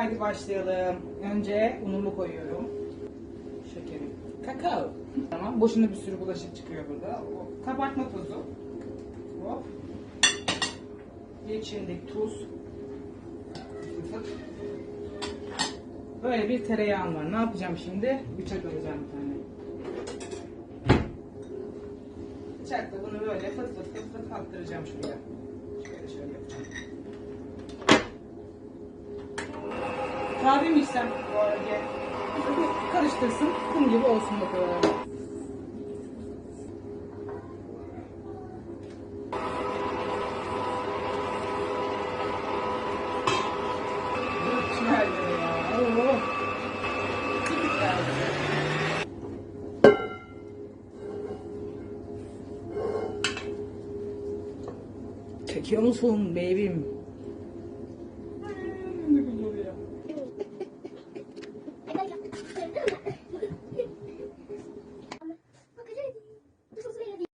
Haydi başlayalım. Önce unumu koyuyorum. Şekerim. Kakao. Tamam. Boşuna bir sürü bulaşık çıkıyor burada. Kabartma tozu. Hop. Çimdik tuz. Böyle bir tereyağım var. Ne yapacağım şimdi? Bıçak alacağım bir tane. Bıçakla bunu böyle fıt fıt fıt fıt attıracağım şuraya. Kahve mi içsem? Bir Karıştırsın, kum gibi olsun bakalım. Çok geldi ya. Oo. Çok geldi. Çekiyor musun bebeğim?